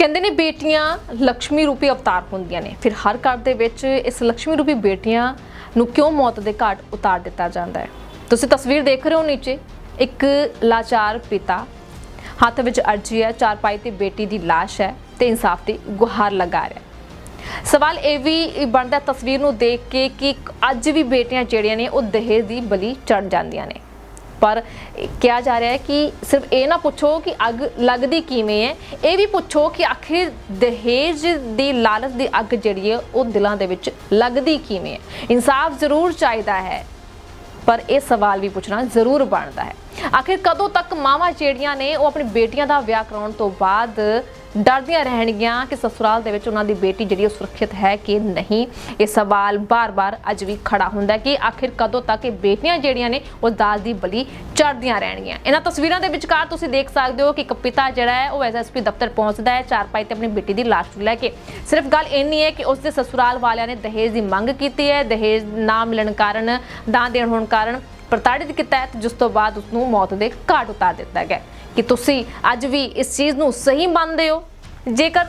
ਕਹਿੰਦੇ ਨੇ ਬੇਟੀਆਂ ਲక్ష్ਮੀ ਰੂਪੀ ਅਵਤਾਰ ਹੁੰਦੀਆਂ ਨੇ। ਫਿਰ ਹਰ ਘਰ ਦੇ ਵਿੱਚ ਇਸ ਲక్ష్ਮੀ ਰੂਪੀ ਬੇਟੀਆਂ ਨੂੰ ਕਿਉਂ ਮੌਤ ਦੇ ਘਾਟ ਉਤਾਰ ਦਿੱਤਾ ਜਾਂਦਾ ਹੈ? ਤੁਸੀਂ ਤਸਵੀਰ ਦੇਖ ਰਹੇ ਹੋ ਨੀਚੇ। ਇੱਕ ਲਾਚਾਰ ਪਿਤਾ ਹੱਥ ਵਿੱਚ ਅਰਜੀ ਹੈ, ਚਾਰਪਾਈ ਤੇ ਬੇਟੀ ਦੀ লাশ ਹੈ ਤੇ ਇਨਸਾਫ ਦੀ ਗੁਹਾਰ ਲਗਾ ਰਿਹਾ ਸਵਾਲ ਇਹ ਵੀ ਬਣਦਾ ਤਸਵੀਰ ਨੂੰ ਦੇਖ ਕੇ ਕਿ ਅੱਜ ਵੀ ਬੇਟੀਆਂ ਜਿਹੜੀਆਂ ਨੇ ਉਹ ਦਹੇਜ ਦੀ ਬਲੀ ਚੜ ਜਾਂਦੀਆਂ ਨੇ। ਪਰ ਕਿਹਾ ਜਾ ਰਿਹਾ ਹੈ ਕਿ ਸਿਰਫ ਇਹ ਨਾ ਪੁੱਛੋ ਕਿ ਅੱਗ ਲੱਗਦੀ ਕਿਵੇਂ ਹੈ। ਇਹ ਵੀ ਪੁੱਛੋ ਕਿ ਆਖਿਰ ਦਹੇਜ ਦੀ ਲਾਲਚ ਦੀ ਅੱਗ ਜਿਹੜੀ ਹੈ, ਉਹ ਦਿਲਾਂ ਦੇ ਵਿੱਚ ਲੱਗਦੀ ਕਿਵੇਂ ਹੈ। ਇਨਸਾਫ ਜ਼ਰੂਰ ਚਾਹੀਦਾ ਹੈ, ਪਰ ਇਹ ਸਵਾਲ ਵੀ ਪੁੱਛਣਾ ਜ਼ਰੂਰ ਬਣਦਾ ਹੈ। ਆਖਿਰ ਕਦੋਂ ਤੱਕ ਮਾਵਾਂ ਜਿਹੜੀਆਂ ਨੇ ਉਹ ਆਪਣੀ ਬੇਟੀਆਂ ਦਾ ਵਿਆਹ ਕਰਾਉਣ ਤੋਂ ਬਾਅਦ ਡਰਦੀਆਂ ਰਹਿਣਗੀਆਂ? ਕਿ ਸਸੁਰਾਲ ਦੇ ਵਿੱਚ ਉਹਨਾਂ ਦੀ ਬੇਟੀ ਜਿਹੜੀ ਉਹ ਸੁਰੱਖਿਅਤ ਹੈ ਕਿ ਨਹੀਂ? ਇਹ ਸਵਾਲ ਬਾਰ-ਬਾਰ ਅੱਜ ਵੀ ਖੜਾ ਹੁੰਦਾ ਕਿ ਆਖਿਰ ਕਦੋਂ ਤੱਕ ਇਹ ਬੇਟੀਆਂ ਜਿਹੜੀਆਂ ਨੇ ਉਹ ਦਾਜ ਦੀ ਬਲੀ ਚੜਦੀਆਂ ਰਹਿਣਗੀਆਂ? ਇਹਨਾਂ ਤਸਵੀਰਾਂ ਦੇ ਵਿਚਕਾਰ ਤੁਸੀਂ ਦੇਖ ਸਕਦੇ ਹੋ ਕਿ ਇੱਕ ਪਿਤਾ ਜਿਹੜਾ ਹੈ ਉਹ ਐਸਐਸਪੀ ਦਫ਼ਤਰ ਪਹੁੰਚਦਾ ਹੈ, ਚਾਰਪਾਈ ਤੇ ਆਪਣੀ ਬੇਟੀ ਦੀ ਲਾਸ਼ ਨੂੰ ਲੈ ਕੇ। ਸਿਰਫ ਗੱਲ ਇੰਨੀ ਹੈ ਕਿ ਉਸ ਦੇ ਸਸੁਰਾਲ ਵਾਲਿਆਂ ਨੇ ਦਹੇਜ ਦੀ ਮੰਗ ਕੀਤੀ ਹੈ। ਦਹੇਜ ਨਾ ਮਿਲਣ ਕਾਰਨ ਦਾਨ ਦੇਣ ਹੋਣ ਕਾਰਨ ਪ੍ਰਤਾੜਿਤ ਕੀਤਾ ਹੈ ਤੇ ਜਿਸ ਤੋਂ ਬਾਅਦ ਉਸ ਨੂੰ ਮੌਤ ਦੇ ਘਾਟ ਉਤਾਰ ਦਿੱਤਾ ਗਿਆ ਕਿ ਤੁਸੀਂ ਅੱਜ ਵੀ ਇਸ ਚੀਜ਼ ਨੂੰ ਸਹੀ ਮੰਨਦੇ ਹੋ? ਜੇਕਰ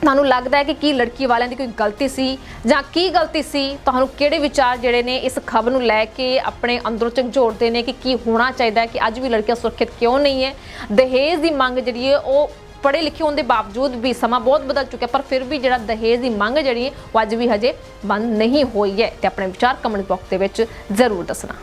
ਤੁਹਾਨੂੰ ਲੱਗਦਾ ਹੈ ਕਿ ਕੀ ਲੜਕੀ ਵਾਲਿਆਂ ਦੀ ਕੋਈ ਗਲਤੀ ਸੀ ਜਾਂ ਕੀ ਗਲਤੀ ਸੀ, ਤੁਹਾਨੂੰ ਕਿਹੜੇ ਵਿਚਾਰ ਜਿਹੜੇ ਨੇ ਇਸ ਖਬਰ ਨੂੰ ਲੈ ਕੇ ਆਪਣੇ ਅੰਦਰੋਂ ਝੰਜੋੜਦੇ ਨੇ ਕਿ ਕੀ ਹੋਣਾ ਚਾਹੀਦਾ ਹੈ ਕਿ ਅੱਜ ਵੀ ਲੜਕੀਆਂ ਸੁਰੱਖਿਅਤ ਕਿਉਂ ਨਹੀਂ ਹੈ? ਦਹੇਜ ਦੀ ਮੰਗ ਜਿਹੜੀ ਹੈ, ਉਹ ਪੜ੍ਹੇ ਲਿਖੇ ਹੋਣ ਦੇ ਬਾਵਜੂਦ ਵੀ ਸਮਾਂ ਬਹੁਤ ਬਦਲ ਚੁੱਕਿਆ ਪਰ ਫਿਰ ਵੀ ਜਿਹੜਾ ਦਹੇਜ ਦੀ ਮੰਗ ਜਿਹੜੀ ਹੈ, ਉਹ ਅੱਜ ਵੀ ਹਜੇ ਬੰਦ ਨਹੀਂ ਹੋਈ ਹੈ ਤੇ ਆਪਣੇ ਵਿਚਾਰ ਕਮੈਂਟ ਬਾਕਸ ਦੇ ਵਿੱਚ ਜ਼ਰੂਰ ਦੱਸਣਾ।